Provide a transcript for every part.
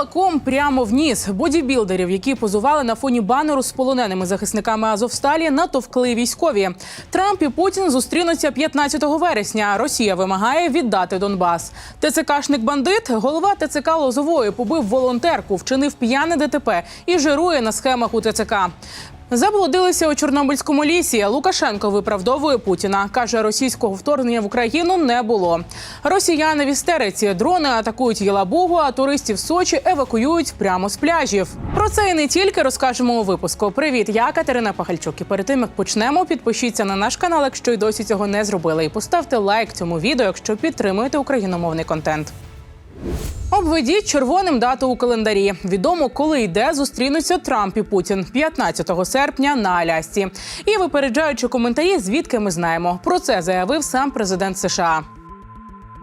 Кулаком прямо в ніс бодібілдерів, які позували на фоні банеру з полоненими захисниками Азовсталі, натовкли військові. Трамп і Путін зустрінуться 15 вересня. Росія вимагає віддати Донбас. ТЦКшник бандит, голова ТЦК Лозової, побив волонтерку, вчинив п'яне ДТП і жирує на схемах у ТЦК. Заблудилися у Чорнобильському лісі. Лукашенко виправдовує Путіна. каже, російського вторгнення в Україну не було. Росіяни в істериці дрони атакують Єлабугу, а туристів Сочі евакуюють прямо з пляжів. Про це і не тільки розкажемо у випуску. Привіт, я Катерина Пахальчук. І перед тим як почнемо, підпишіться на наш канал, якщо й досі цього не зробили. І поставте лайк цьому відео, якщо підтримуєте україномовний контент. Обведіть червоним дату у календарі. Відомо, коли йде зустрінуться Трамп і Путін 15 серпня на Алясці. І випереджаючи коментарі, звідки ми знаємо. Про це заявив сам президент США.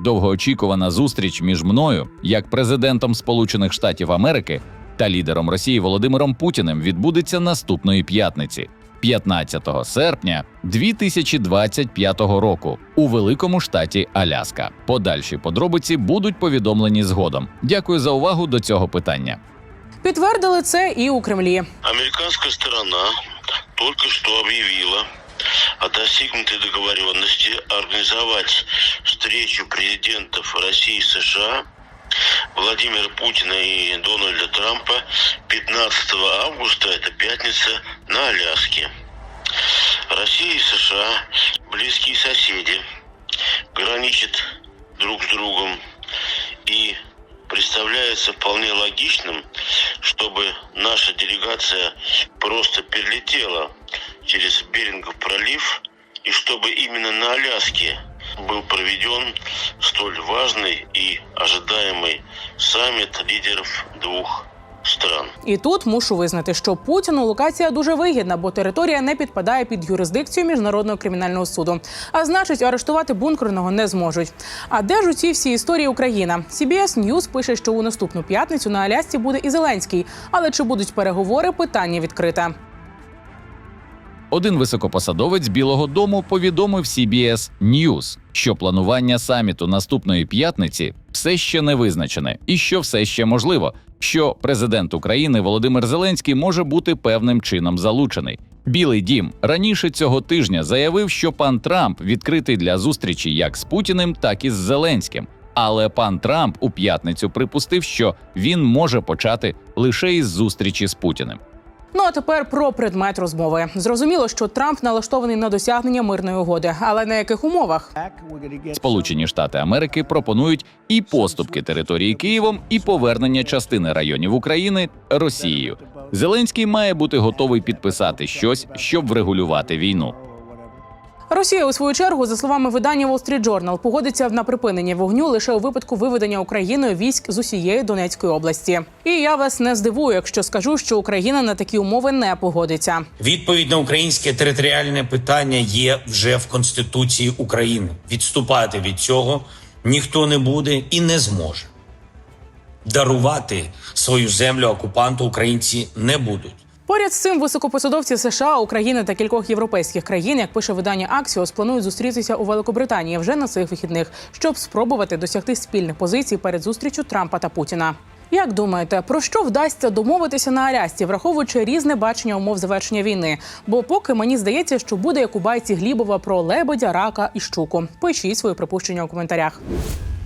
Довгоочікувана зустріч між мною, як президентом Сполучених Штатів Америки та лідером Росії Володимиром Путіним відбудеться наступної п'ятниці, 15 серпня 2025 року, у великому штаті Аляска. Подальші подробиці будуть повідомлені згодом. Дякую за увагу до цього питання. Підтвердили це і у Кремлі. Американская сторона только что объявила о достигнутой договоренности организовать встречу президентов России и США Владимира Путина и Дональда Трампа 15 августа, это пятница, на Аляске. Россия и США близкие соседи, граничат друг с другом и представляется вполне логичным, чтобы наша делегация просто перелетела через Берингов пролив и чтобы именно на Аляске был проведен столь важный и ожидаемый саммит лидеров двух стран. І тут мушу визнати, що Путіну локація дуже вигідна, бо територія не підпадає під юрисдикцію міжнародного кримінального суду. А значить, арештувати бункерного не зможуть. А де ж у цій всій історії Україна? CBS News пише, що у наступну п'ятницю на Алясці буде і Зеленський. Але чи будуть переговори? Питання відкрите. Один високопосадовець Білого Дому повідомив CBS News, що планування саміту наступної п'ятниці все ще не визначене, і що все ще можливо, що президент України Володимир Зеленський може бути певним чином залучений. Білий дім раніше цього тижня заявив, що пан Трамп відкритий для зустрічі як з Путіним, так і з Зеленським. Але пан Трамп у п'ятницю припустив, що він може почати лише із зустрічі з Путіним. Ну а тепер про предмет розмови. Зрозуміло, що Трамп налаштований на досягнення мирної угоди, але на яких умовах? Сполучені Штати Америки пропонують і поступки території Києвом, і повернення частини районів України Росією. Зеленський має бути готовий підписати щось, щоб врегулювати війну. Росія у свою чергу, за словами видання Wall Street Journal, погодиться на припинення вогню лише у випадку виведення Україною військ з усієї Донецької області. І я вас не здивую, якщо скажу, що Україна на такі умови не погодиться. Відповідь на українське територіальне питання є вже в Конституції України. Відступати від цього ніхто не буде і не зможе. Дарувати свою землю окупанту українці не будуть. Поряд з цим високопосадовці США, України та кількох європейських країн, як пише видання Axios, планують зустрітися у Великобританії вже на цих вихідних, щоб спробувати досягти спільних позицій перед зустрічю Трампа та Путіна. Як думаєте, про що вдасться домовитися на Алясці, враховуючи різне бачення умов завершення війни? Бо поки мені здається, що буде як у байці Глібова про лебедя, рака і щуку. Пишіть свої припущення у коментарях.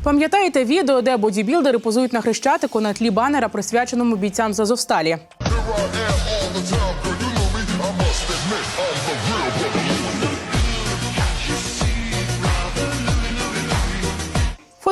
Пам'ятаєте відео, де бодібілдери позують на хрещатику на тлі банера, присвяченому бійцям з Азовсталі?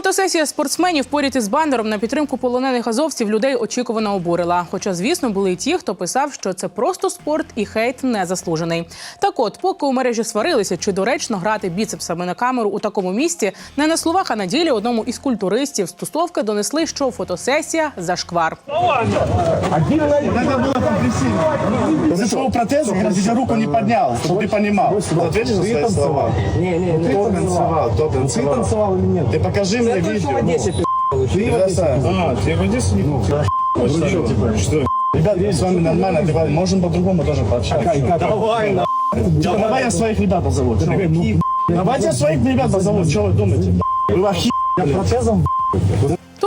Фотосесія спортсменів поряд із банером на підтримку полонених азовців людей очікувано обурила. Хоча, звісно, були й ті, хто писав, що це просто спорт і хейт не заслужений. Так от, поки у мережі сварилися, чи доречно грати біцепсами на камеру у такому місці, не на словах, а на ділі одному із культуристів з тусовки донесли, що фотосесія зашквар. Надо было компрессировать. Из-за своего протеза я тебе руку не поднял, чтобы ты понимал. Ответишь за свои слова? Не, не, Ты кто танцевал, кто Ты танцевал? танцевал или нет? Ты покажи мне Только видео. в Одессе Ну, ты в Одессе? А, ты в Одессе не был? Что? Ребят, мы с вами нормально, давай, можем по-другому тоже пообщаться. Давай, на. Типа, давай я своих ребят позову. Давайте я своих ребят позову, что вы думаете? Вы вообще Я протезом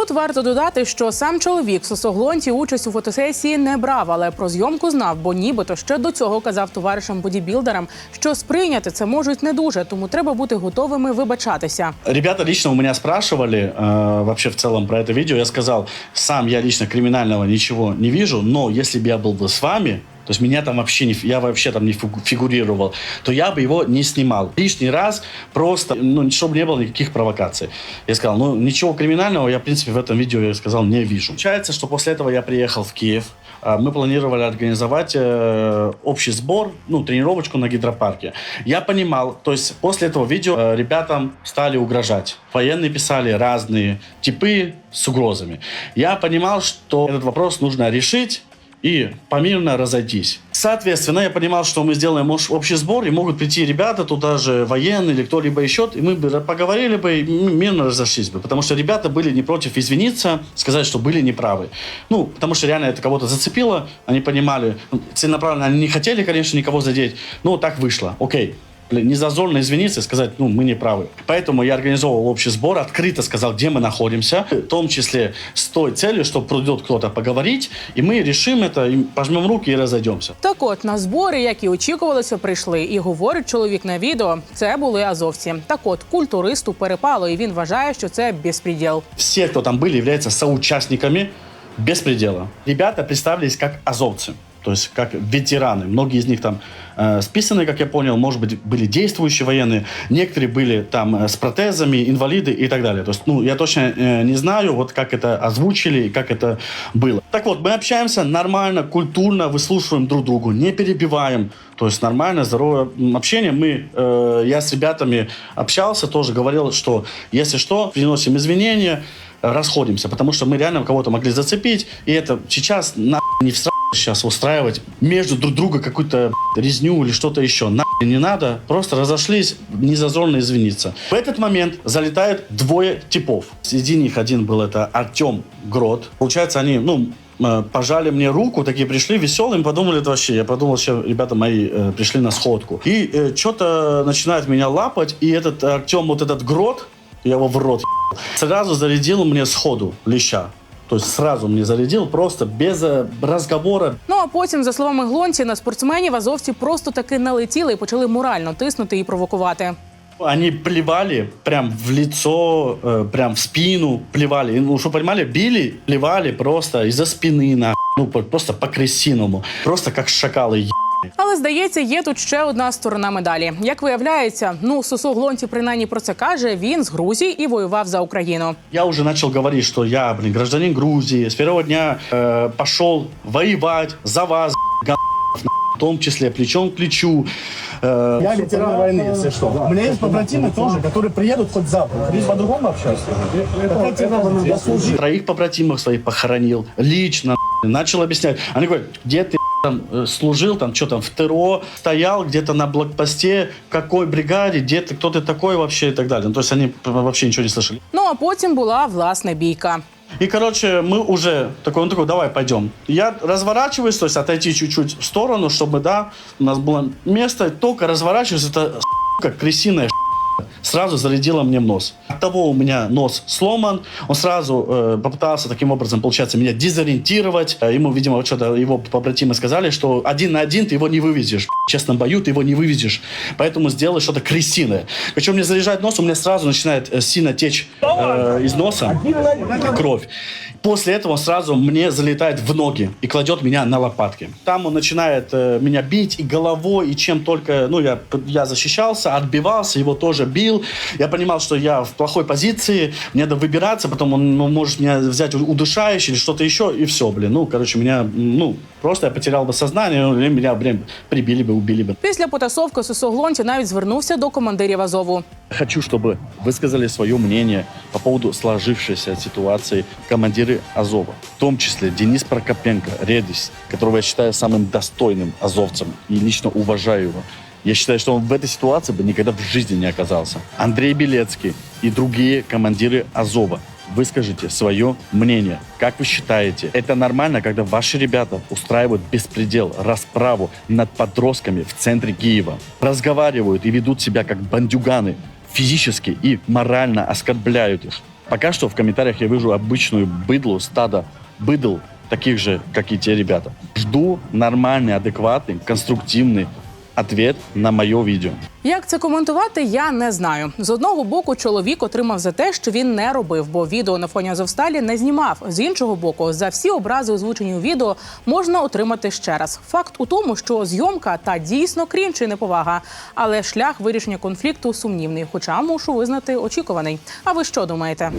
Тут варто додати, що сам чоловік в Сосоглонті участь у фотосесії не брав, але про зйомку знав, бо нібито ще до цього казав товаришам бодібілдерам, що сприйняти це можуть не дуже, тому треба бути готовими вибачатися. Ребята лично у меня спрашивали э, вообще в целом про это видео. Я сказал, сам я лично криминального ничего не вижу, но если бы я был бы с вами, То есть меня там вообще не, я вообще там не фигу- фигурировал, то я бы его не снимал. Лишний раз просто, ну, чтобы не было никаких провокаций. Я сказал, ну, ничего криминального я, в принципе, в этом видео, я сказал, не вижу. Получается, что после этого я приехал в Киев, а, мы планировали организовать э, общий сбор, ну, тренировочку на гидропарке. Я понимал, то есть после этого видео э, ребятам стали угрожать. Военные писали разные типы с угрозами. Я понимал, что этот вопрос нужно решить и помирно разойтись. Соответственно, я понимал, что мы сделаем ош- общий сбор, и могут прийти ребята, туда же военные или кто-либо еще, и мы бы поговорили бы и м- мирно разошлись бы. Потому что ребята были не против извиниться, сказать, что были неправы. Ну, потому что реально это кого-то зацепило, они понимали, ну, целенаправленно они не хотели, конечно, никого задеть, но так вышло. Окей, Блин, не зазорно извиниться и сказать, ну, мы не правы. Поэтому я организовал общий сбор, открыто сказал, где мы находимся, в том числе с той целью, что придет кто-то поговорить, и мы решим это, и пожмем руки и разойдемся. Так от на збори, як і очікувалося, прийшли. І говорить чоловік на відео, це були азовці. Так от культуристу перепало, і він вважає, що це безпреділ. Все, кто там были, являются соучастниками беспредела. Ребята представились как азовцы. То есть как ветераны. Многие из них там э, списаны, как я понял, может быть, были действующие военные. Некоторые были там э, с протезами, инвалиды и так далее. То есть, ну, я точно э, не знаю, вот как это озвучили и как это было. Так вот, мы общаемся нормально, культурно, выслушиваем друг другу, не перебиваем. То есть нормально, здоровое общение. Мы, э, я с ребятами общался, тоже говорил, что если что, приносим извинения, расходимся, потому что мы реально кого-то могли зацепить, и это сейчас на не в сейчас устраивать между друг друга какую-то резню или что-то еще. На не надо, просто разошлись, не зазорно извиниться. В этот момент залетает двое типов. Среди них один был это Артем Грот. Получается, они, ну, э, пожали мне руку, такие пришли веселые, подумали, это вообще, я подумал, что ребята мои э, пришли на сходку. И что-то начинает меня лапать, и этот Артем, вот этот Грот, я его в рот сразу зарядил мне сходу леща. То есть сразу мне зарядил, просто без э, разговора, Ну а потім, за словами Глонці, на спортсменів азовці просто таки налетіли і почали морально тиснути і провокувати. Они плевали прям в лицо, э, прям в спину плевали. Ну, что понимали, били, плевали просто из-за спины, на ну, по- просто по-крысиному. Просто как шакалы, е- Але здається, є тут ще одна сторона медалі. Як виявляється, ну Сосо Глонці принаймні про це каже. Він з Грузії і воював за Україну. Я уже начал говорить, что я, блин, гражданин Грузии, с первого дня э, пошел воевать за вас, га- в том числе плечом к плечу. Э, Я ветеран войны, если что. У меня есть побратимы тоже, которые приедут хоть завтра. Здесь по-другому общаться. Какая тебе разница? Я служил. Троих побратимов своих похоронил лично. Начал объяснять. Они говорят, где ты там э, служил, там что там в ТРО, стоял где-то на блокпосте, в какой бригаде, где ты, кто ты такой вообще и так далее. Ну, то есть они вообще ничего не слышали. Ну а потім була власне бійка. И, короче, мы уже такой, он такой, давай, пойдем. Я разворачиваюсь, то есть отойти чуть-чуть в сторону, чтобы, да, у нас было место, только разворачиваюсь, это, сука, крысиная сразу зарядила мне нос. От того у меня нос сломан, он сразу э, попытался таким образом, получается, меня дезориентировать. Э, Ему, видимо, что-то его побратимы сказали, что один на один ты его не вывезешь. В честном бою ты его не вывезешь. Поэтому сделай что-то крысиное. Причем мне заряжает нос, у меня сразу начинает э, сильно течь э, из носа кровь. После этого он сразу мне залетает в ноги и кладет меня на лопатки. Там он начинает э, меня бить и головой, и чем только... Ну, я, я защищался, отбивался, его тоже бил. Я понимал, что я в плохой позиции, мне надо выбираться, потом он ну, может меня взять удушающий или что-то еще, и все, блин. Ну, короче, меня, ну, просто я потерял бы сознание, ну, или меня, блин, прибили бы, убили бы. Після потасовки Сосо Глонці навіть звернувся до командирів Азову. Хочу, чтобы высказали свое мнение по поводу сложившейся ситуации командиры Азова. В том числе Денис Прокопенко, Редис, которого я считаю самым достойным азовцем и лично уважаю его. Я считаю, что он в этой ситуации бы никогда в жизни не оказался. Андрей Белецкий и другие командиры Азова. Выскажите свое мнение. Как вы считаете, это нормально, когда ваши ребята устраивают беспредел, расправу над подростками в центре Киева, разговаривают и ведут себя как бандюганы, физически и морально оскорбляют их? Пока что в комментариях я вижу обычную быдлу, стадо быдл, таких же, как и те ребята. Жду нормальный, адекватный, конструктивный ответ на мое видео. Як це коментувати, я не знаю. З одного боку, чоловік отримав за те, що він не робив, бо відео на фоні Азовсталі не знімав. З іншого боку, за всі образи, озвучені у відео, можна отримати ще раз. Факт у тому, що зйомка та дійсно крінж і неповага, але шлях вирішення конфлікту сумнівний, хоча мушу визнати очікуваний. А ви що думаєте?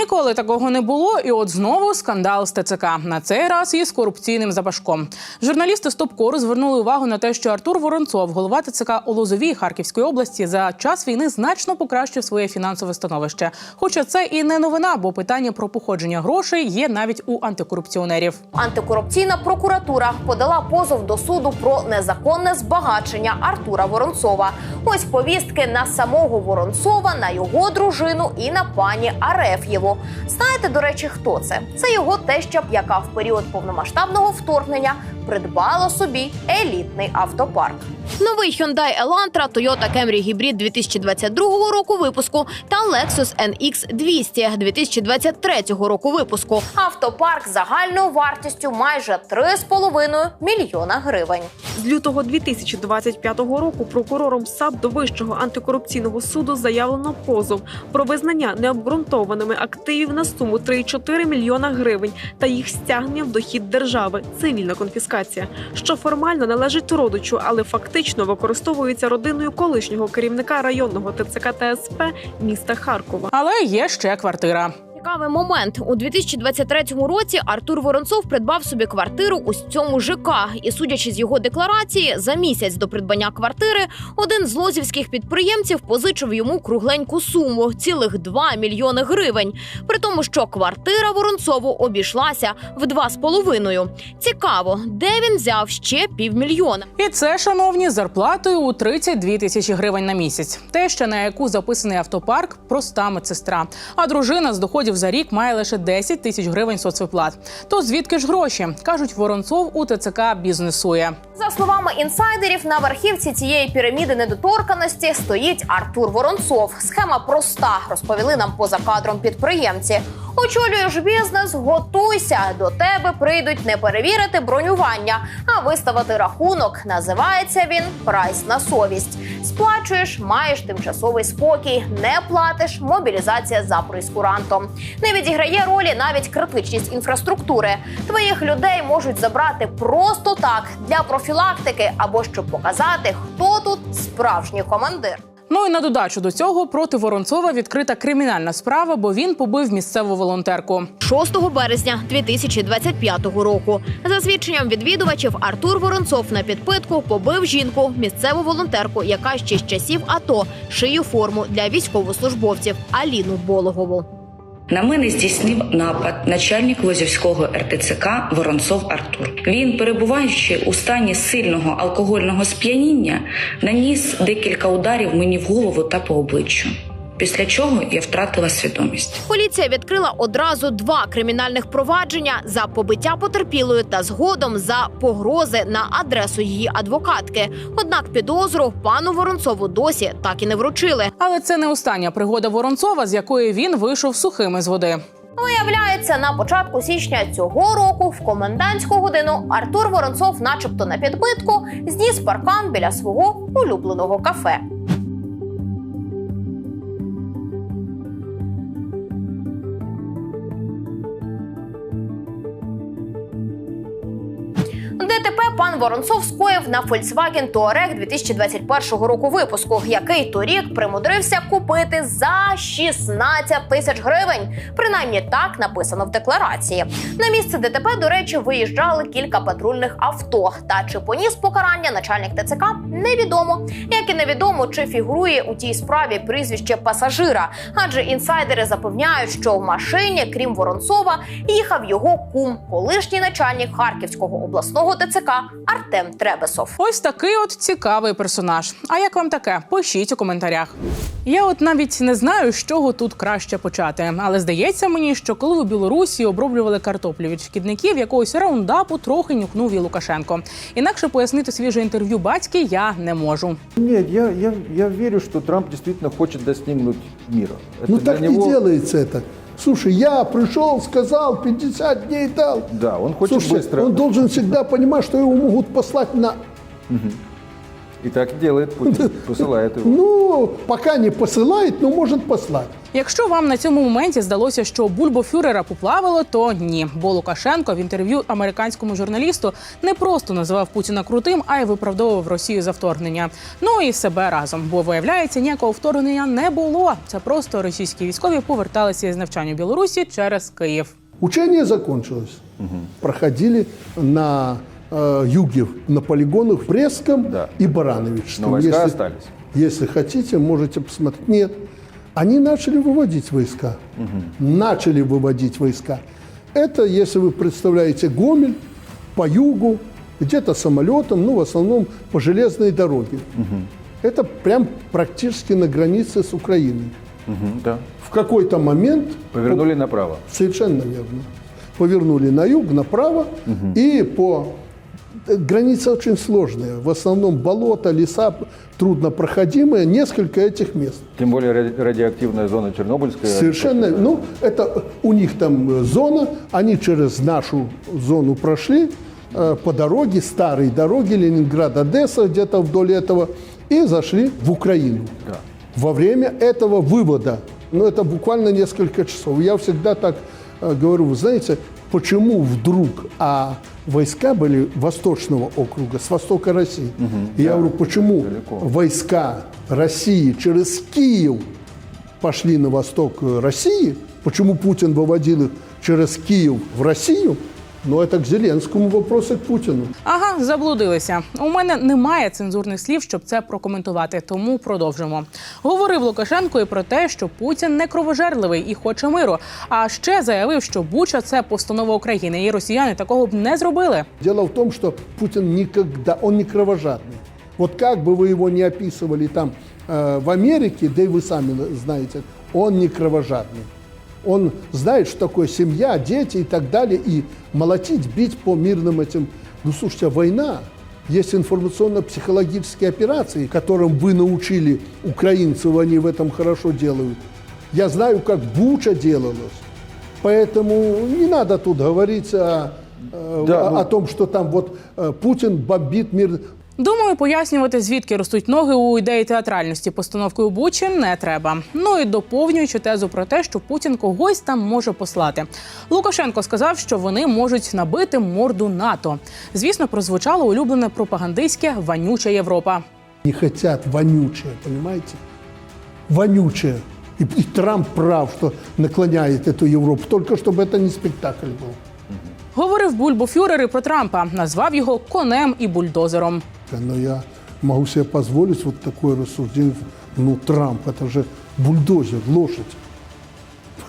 Ніколи такого не було, і от знову скандал з ТЦК. На цей раз із корупційним запашком. Журналісти Стопкору звернули увагу на те, що Артур Воронцов, голова ТЦК у Лозовій Харківської області, за час війни значно покращив своє фінансове становище. Хоча це і не новина, бо питання про походження грошей є навіть у антикорупціонерів. Антикорупційна прокуратура подала позов до суду про незаконне збагачення Артура Воронцова. Ось повістки на самого Воронцова, на його дружину і на пані Ареф'єву. Знаєте, до речі, хто це? Це його теща, яка в період повномасштабного вторгнення придбала собі елітний автопарк. Новий Hyundai Elantra, Toyota Camry Hybrid 2022 року випуску та Lexus NX 200 2023 року випуску. Автопарк загальною вартістю майже 3,5 мільйона гривень. З лютого 2025 року прокурором САП до Вищого антикорупційного суду заявлено позов про визнання необґрунтованими активів на суму 3,4 мільйона гривень та їх стягнення в дохід держави цивільна конфіскація, що формально належить родичу, але фактично використовується родиною колишнього керівника районного ТЦК ТСП міста Харкова. Але є ще квартира. Цікавий момент у 2023 році Артур Воронцов придбав собі квартиру у цьому ЖК. І судячи з його декларації, за місяць до придбання квартири один з лозівських підприємців позичив йому кругленьку суму цілих 2 мільйони гривень. При тому, що квартира Воронцову обійшлася в 2,5. Цікаво, де він взяв ще півмільйона. І це, шановні, зарплатою у 32 тисячі гривень на місяць. Теща, на яку записаний автопарк, проста медсестра. А дружина з доходів за рік має лише 10 тисяч гривень соцвиплат. То звідки ж гроші? кажуть, Воронцов у ТЦК бізнесує. За словами інсайдерів, на верхівці цієї піраміди недоторканості стоїть Артур Воронцов. Схема проста, розповіли нам поза кадром підприємці. Очолюєш бізнес, готуйся. До тебе прийдуть не перевірити бронювання, а виставити рахунок. Називається він прайс на совість. Сплачуєш, маєш тимчасовий спокій, не платиш мобілізація за прейскурантом. Не відіграє ролі навіть критичність інфраструктури. Твоїх людей можуть забрати просто так для профілактики або щоб показати, хто тут справжній командир. Ну і на додачу до цього проти Воронцова відкрита кримінальна справа, бо він побив місцеву волонтерку. 6 березня 2025 року. За свідченням відвідувачів, Артур Воронцов на підпитку побив жінку, місцеву волонтерку, яка ще з часів АТО шию форму для військовослужбовців Аліну Болохову. На мене здійснив напад начальник Лозівського РТЦК Воронцов Артур. Він, перебуваючи у стані сильного алкогольного сп'яніння, наніс декілька ударів мені в голову та по обличчю. Після чого я втратила свідомість. Поліція відкрила одразу два кримінальних провадження за побиття потерпілої та згодом за погрози на адресу її адвокатки. Однак підозру пану Воронцову досі так і не вручили. Але це не остання пригода Воронцова, з якої він вийшов сухим із води. Виявляється, на початку січня цього року в комендантську годину Артур Воронцов, начебто на підпитку, зніс паркан біля свого улюбленого кафе. Пан Воронцов скоїв на Volkswagen Touareg 2021 року випуску, який торік примудрився купити за 16 тисяч гривень. Принаймні так написано в декларації. На місце ДТП, до речі, виїжджали кілька патрульних авто. Та чи поніс покарання начальник ТЦК невідомо. Як і невідомо, чи фігурує у тій справі прізвище пасажира, адже інсайдери запевняють, що в машині, крім Воронцова, їхав його кум, колишній начальник Харківського обласного ТЦК Артем Требесов. Ось такий от цікавий персонаж. А як вам таке? Пишіть у коментарях. Я от навіть не знаю, з чого тут краще почати, але здається мені, що коли у Білорусі оброблювали картоплю від шкідників, якогось раундапу трохи нюхнув і Лукашенко. Інакше пояснити свіже інтерв'ю батьки я не можу. Нет, я, я, я верю, что Трамп действительно хочет достигнуть мира. Это Ну так не делается это. Слушай, я пришел, сказал, 50 дней дал. Да, он хочет Слушай, быстро. он должен всегда понимать, что его могут послать на... И так делает Путин, посылает его. Ну, пока не посылает, но может послать. Якщо вам на цьому моменті здалося, що бульбофюрера поплавило, то ні. Бо Лукашенко в інтерв'ю американському журналісту не просто називав Путіна крутим, а й виправдовував Росію за вторгнення. Ну і себе разом. Бо виявляється, ніякого вторгнення не було. Це просто російські військові поверталися із навчання в Білорусі через Київ. Учение закончилось. Проходили на э, юге, на полигонах в Брестском Да. и Барановичском. Но войска остались. Если хотите, можете посмотреть. Нет, они начали выводить войска. Начали выводить войска. Это, если вы представляете, Гомель по югу, где-то самолетом, ну, в основном по железной дороге. Это прям практически на границе с Украиной. Мгм, да. В какой-то момент Повернули направо. Совершенно верно. Повернули на юг, направо, и по... э, Граница очень сложная. В основном болото, леса труднопроходимые. Несколько этих мест. Тем более ради- радиоактивная зона Чернобыльская. Совершенно, ну, это у них там зона, они через нашу зону прошли э, по дороге, старой дороге, Ленинград, Одесса, где-то вдоль этого, и зашли в Украину. Да. Во время этого вывода, ну, это буквально несколько часов, я всегда так э, говорю, вы знаете, почему вдруг, а войска были Восточного округа, с востока России. И я говорю, почему далеко. войска России через Киев пошли на восток э, России, почему Путин выводил их через Киев в Россию, но это к Зеленскому вопрос и к Путину. Ага, заблудилися. У мене немає цензурних слів, щоб це прокоментувати, тому продовжимо. Говорив Лукашенко і про те, що Путін не кровожерливий і хоче миру. А ще заявив, що Буча це постанова України, і росіяни такого б не зробили. Дело в том, что Путин никогда, он не кровожадный. Вот как бы вы его не описывали там э, в Америке, да и вы сами знаете, он не кровожадный. Он знает, что такое семья, дети и так далее, и молотить, бить по мирным этим. Ну, слушайте, а война, есть информационно-психологические операции, которым вы научили украинцев, они в этом хорошо делают. Я знаю, как Буча делалась. Поэтому не надо тут говорить о, э, Да, о- ну- о том, что там вот э, Путин бомбит мир. Думаю, пояснювати, звідки ростуть ноги у ідеї театральності постановкою Бучі не треба. Ну і доповнюючи тезу про те, що Путін когось там може послати. Лукашенко сказав, що вони можуть набити морду НАТО. Звісно, прозвучало улюблене пропагандистське вонюча Європа. Не хотят вонючее, понимаете? Вонючее. И, и Трамп прав, что наклоняет эту Европу, только чтобы это не спектакль был. Говорив бульбофюрер і про Трампа, назвав його конем і бульдозером. Но я могу себе позволить вот такое рассуждение. Ну, Трамп, это же бульдозер, лошадь.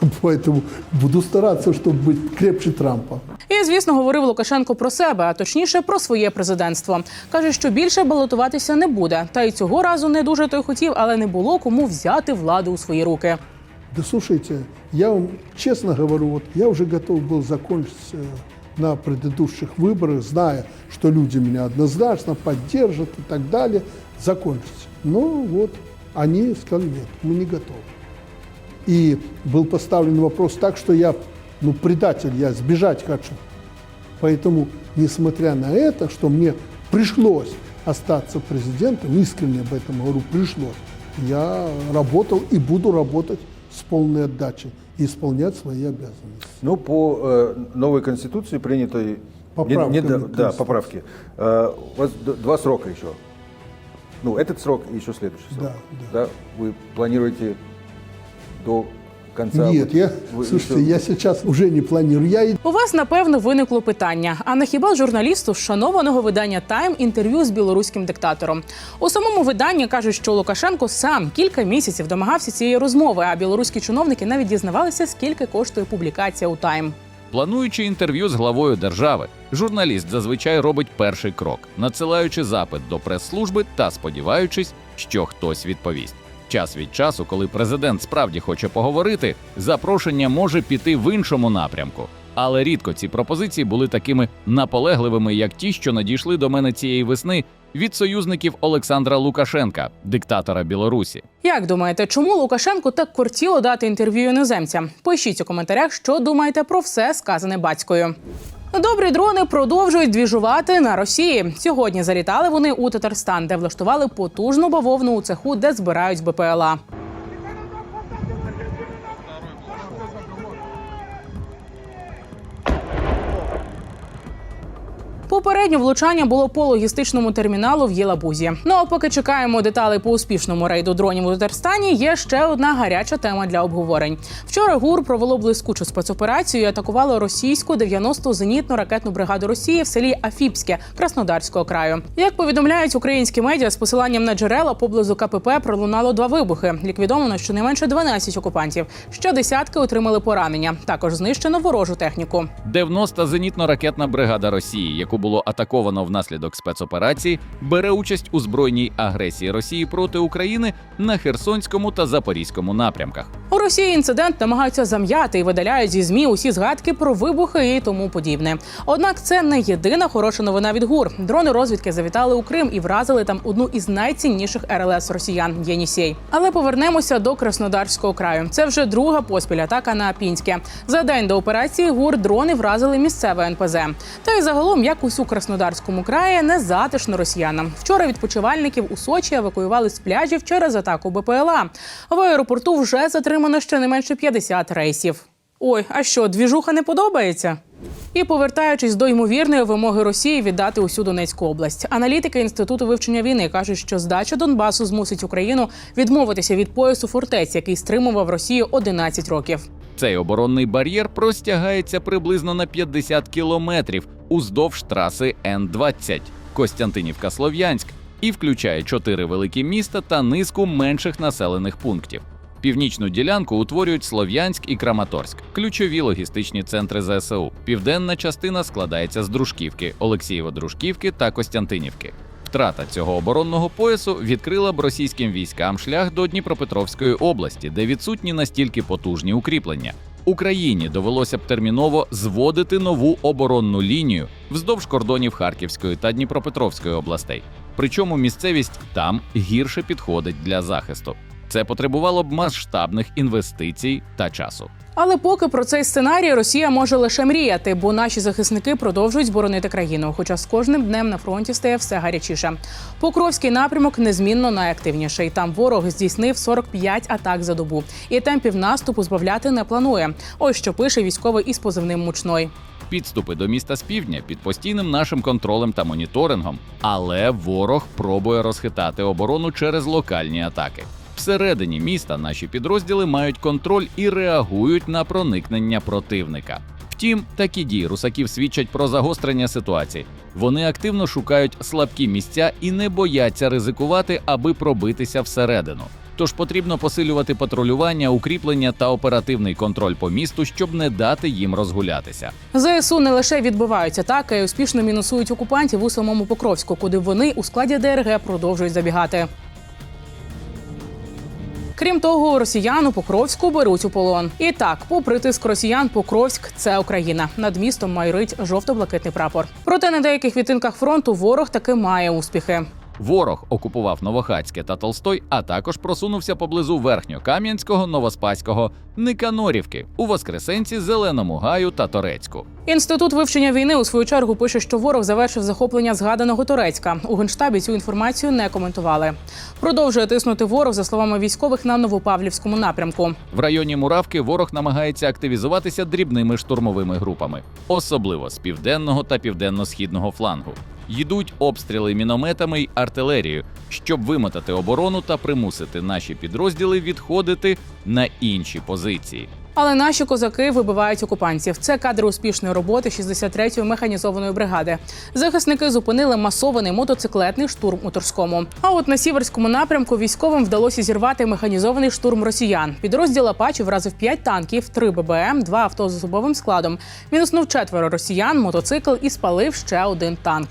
Поэтому буду стараться, чтобы быть крепче Трампа. І звісно, говорив Лукашенко про себе, а точніше про своє президентство. каже, що більше балотуватися не буде. Та й цього разу не дуже той хотів, але не було кому взяти владу у свої руки. Да слушайте, я вам честно говорю, вот я уже готов был закончить э, на предыдущих выборах, зная, что люди меня однозначно поддержат и так далее, закончить. Но вот они сказали, нет, мы не готовы. И был поставлен вопрос так, что я, ну, предатель, я сбежать хочу. Поэтому, несмотря на это, что мне пришлось остаться президентом, искренне об этом говорю, пришлось, я работал и буду работать с полной отдачей и исполнять свои обязанности. Ну, по э, новой конституции, принятой... Поправками не- не- да, да, поправки. Э, у вас два срока еще. Ну, этот срок и еще следующий срок. Да, Вы планируете до конца... Нет, вот я, вы слушайте, еще- я сейчас уже не планирую. Я У вас напевно виникло питання: а не хіба журналісту шанованого видання Тайм інтерв'ю з білоруським диктатором? У самому виданні кажуть, що Лукашенко сам кілька місяців домагався цієї розмови, а білоруські чиновники навіть дізнавалися, скільки коштує публікація у Тайм. Плануючи інтерв'ю з главою держави, журналіст зазвичай робить перший крок, надсилаючи запит до прес-служби та сподіваючись, що хтось відповість. Час від часу, коли президент справді хоче поговорити, запрошення може піти в іншому напрямку. Але рідко ці пропозиції були такими наполегливими, як ті, що надійшли до мене цієї весни від союзників Олександра Лукашенка, диктатора Білорусі. Як думаєте, чому Лукашенку так кортіло дати інтерв'ю іноземцям? Пишіть у коментарях, що думаєте про все сказане батькою. Добрі дрони продовжують двіжувати на Росії. Сьогодні залітали вони у Татарстан, де влаштували потужну бавовну у цеху, де збирають БПЛА. Попереднє влучання було по логістичному терміналу в Єлабузі. Ну а поки чекаємо деталей по успішному рейду дронів у Татарстані, є ще одна гаряча тема для обговорень. Вчора ГУР провело блискучу спецоперацію і атакувало російську 90-ту зенітну ракетну бригаду Росії в селі Афіпське Краснодарського краю. Як повідомляють українські медіа з посиланням на джерела поблизу КПП пролунало два вибухи. Ліквідовано щонайменше 12 окупантів. Ще десятки отримали поранення. Також знищено ворожу техніку. 90-та зенітно-ракетна бригада Росії, яку було атаковано внаслідок спецоперації, бере участь у збройній агресії Росії проти України на Херсонському та Запорізькому напрямках. У Росії інцидент намагаються зам'яти і видаляють зі змі усі згадки про вибухи і тому подібне. Однак це не єдина хороша новина від ГУР. Дрони розвідки завітали у Крим і вразили там одну із найцінніших РЛС росіян Єнісей. Але повернемося до Краснодарського краю. Це вже друга поспіль атака на Пінське. За день до операції ГУР дрони вразили місцеве НПЗ. Та й загалом, як усю Краснодарському краї, не затишно росіянам. Вчора відпочивальників у Сочі евакуювали з пляжів через атаку БПЛА. В аеропорту вже затримано щонайменше 50 рейсів. Ой, а що, двіжуха не подобається? І повертаючись до ймовірної вимоги Росії віддати усю Донецьку область, аналітики інституту вивчення війни кажуть, що здача Донбасу змусить Україну відмовитися від поясу фортець, який стримував Росію 11 років. Цей оборонний бар'єр простягається приблизно на 50 кілометрів уздовж траси Н-20 Костянтинівка-Слов'янськ і включає чотири великі міста та низку менших населених пунктів. Північну ділянку утворюють Слов'янськ і Краматорськ, ключові логістичні центри ЗСУ. Південна частина складається з Дружківки, Олексієво-Дружківки та Костянтинівки. Втрата цього оборонного поясу відкрила б російським військам шлях до Дніпропетровської області, де відсутні настільки потужні укріплення. Україні довелося б терміново зводити нову оборонну лінію вздовж кордонів Харківської та Дніпропетровської областей. Причому місцевість там гірше підходить для захисту. Це потребувало б масштабних інвестицій та часу. Але поки про цей сценарій Росія може лише мріяти, бо наші захисники продовжують боронити країну. Хоча з кожним днем на фронті стає все гарячіше. Покровський напрямок незмінно найактивніший. Там ворог здійснив 45 атак за добу, і темпів наступу збавляти не планує. Ось що пише військовий із позивним мучной. Підступи до міста з півдня під постійним нашим контролем та моніторингом, але ворог пробує розхитати оборону через локальні атаки. Всередині міста наші підрозділи мають контроль і реагують на проникнення противника. Втім, такі дії русаків свідчать про загострення ситуації. Вони активно шукають слабкі місця і не бояться ризикувати, аби пробитися всередину. Тож потрібно посилювати патрулювання, укріплення та оперативний контроль по місту, щоб не дати їм розгулятися. ЗСУ не лише відбивають атаки, а й успішно мінусують окупантів у самому Покровську, куди вони у складі ДРГ продовжують забігати. Крім того, росіян у Покровську беруть у полон. І так, попри тиск росіян, Покровськ це Україна. Над містом майорить жовто-блакитний прапор. Проте на деяких відтинках фронту ворог таки має успіхи. Ворог окупував Новохацьке та Толстой, а також просунувся поблизу Верхньокам'янського, Новоспаського, Никанорівки у Воскресенці, Зеленому Гаю та Торецьку. Інститут вивчення війни у свою чергу пише, що ворог завершив захоплення згаданого Турецька. У генштабі цю інформацію не коментували. Продовжує тиснути ворог за словами військових на Новопавлівському напрямку. В районі Муравки ворог намагається активізуватися дрібними штурмовими групами, особливо з південного та південно-східного флангу. Йдуть обстріли мінометами й артилерією, щоб вимотати оборону та примусити наші підрозділи відходити на інші позиції. Але наші козаки вибивають окупантів. Це кадри успішної роботи 63-ї механізованої бригади. Захисники зупинили масований мотоциклетний штурм у Торському. А от на сіверському напрямку військовим вдалося зірвати механізований штурм росіян. Підрозділ Апачі вразив 5 танків, 3 ББМ, 2 авто з особовим складом. Мінуснув четверо росіян, мотоцикл і спалив ще один танк.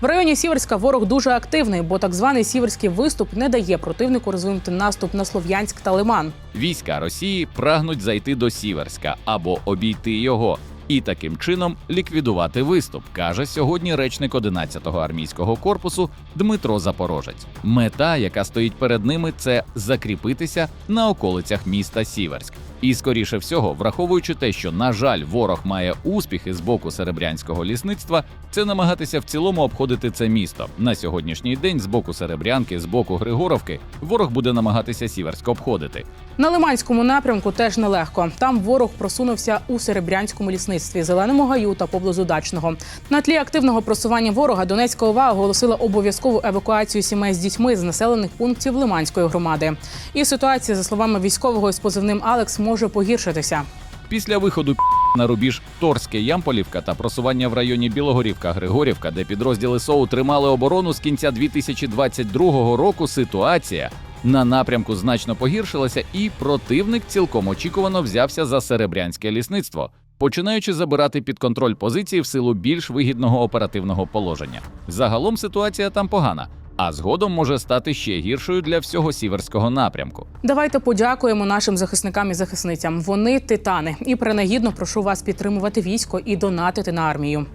В районі Сіверська ворог дуже активний, бо так званий сіверський виступ не дає противнику розвинути наступ на Слов'янськ та Лиман. Війська Росії прагнуть зайти до Сіверська або обійти його. І таким чином ліквідувати виступ, каже сьогодні речник 11-го армійського корпусу Дмитро Запорожець. Мета, яка стоїть перед ними, це закріпитися на околицях міста Сіверськ. І скоріше всього, враховуючи те, що на жаль, ворог має успіхи з боку серебрянського лісництва, це намагатися в цілому обходити це місто. На сьогоднішній день з боку Серебрянки, з боку Григоровки, ворог буде намагатися Сіверськ обходити. На Лиманському напрямку теж нелегко. Там ворог просунувся у Серебрянському лісництві, Зеленому гаю та поблизу дачного. На тлі активного просування ворога Донецька ОВА оголосила обов'язкову евакуацію сімей з дітьми з населених пунктів Лиманської громади. І ситуація, за словами військового із позивним Алекс, може погіршитися. Після виходу на рубіж Торське Ямполівка та просування в районі Білогорівка Григорівка, де підрозділи СОУ тримали оборону з кінця 2022 року. Ситуація на напрямку значно погіршилася, і противник цілком очікувано взявся за серебрянське лісництво. Починаючи забирати під контроль позиції в силу більш вигідного оперативного положення. Загалом ситуація там погана, а згодом може стати ще гіршою для всього сіверського напрямку. Давайте подякуємо нашим захисникам і захисницям. Вони титани. І принагідно прошу вас підтримувати військо і донатити на армію.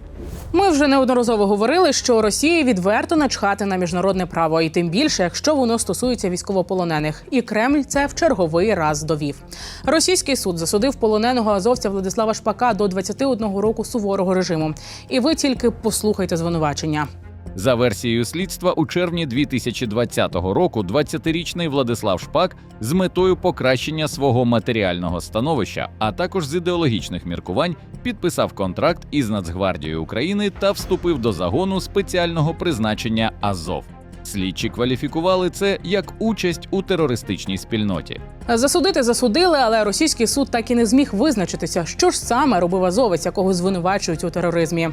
Ми вже неодноразово говорили, що Росії відверто начхати на міжнародне право, і тим більше, якщо воно стосується військовополонених. І Кремль це в черговий раз довів. Російський суд засудив полоненого азовця Владислава Шпака до 21 року суворого режиму. І ви тільки послухайте звинувачення. За версією слідства, у червні 2020 року 20-річний Владислав Шпак з метою покращення свого матеріального становища, а також з ідеологічних міркувань, підписав контракт із Нацгвардією України та вступив до загону спеціального призначення Азов. Слідчі кваліфікували це як участь у терористичній спільноті. Засудити засудили, але російський суд так і не зміг визначитися, що ж саме робив азовець, якого звинувачують у тероризмі.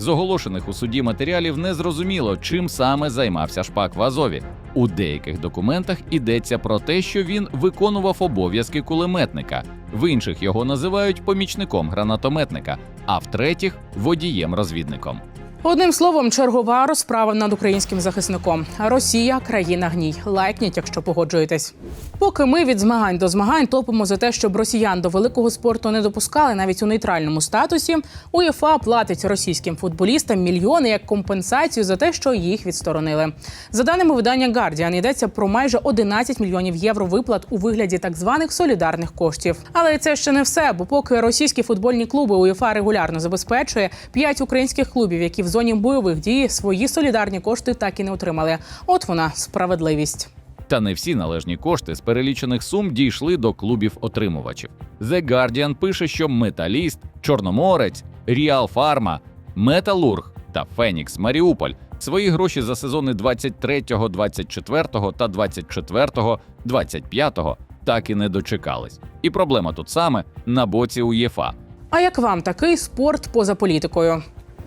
З оголошених у суді матеріалів не зрозуміло, чим саме займався Шпак в Азові. У деяких документах йдеться про те, що він виконував обов'язки кулеметника, в інших його називають помічником гранатометника, а в третіх водієм-розвідником. Одним словом, чергова розправа над українським захисником. Росія країна гній. Лайкніть, якщо погоджуєтесь. Поки ми від змагань до змагань топимо за те, щоб росіян до великого спорту не допускали навіть у нейтральному статусі. УЄФА платить російським футболістам мільйони як компенсацію за те, що їх відсторонили. За даними видання Guardian, йдеться про майже 11 мільйонів євро виплат у вигляді так званих солідарних коштів. Але це ще не все, бо поки російські футбольні клуби УЄФА регулярно забезпечує п'ять українських клубів, які в зоні бойових дій свої солідарні кошти так і не отримали. От вона справедливість. Та не всі належні кошти з перелічених сум дійшли до клубів-отримувачів. The Guardian пише, що Металіст, Чорноморець, Ріал Фарма, Металург та Фенікс Маріуполь свої гроші за сезони 23-го, 24-го та 24-го, 25-го так і не дочекались. І проблема тут саме на боці УЄФА. А як вам такий спорт поза політикою?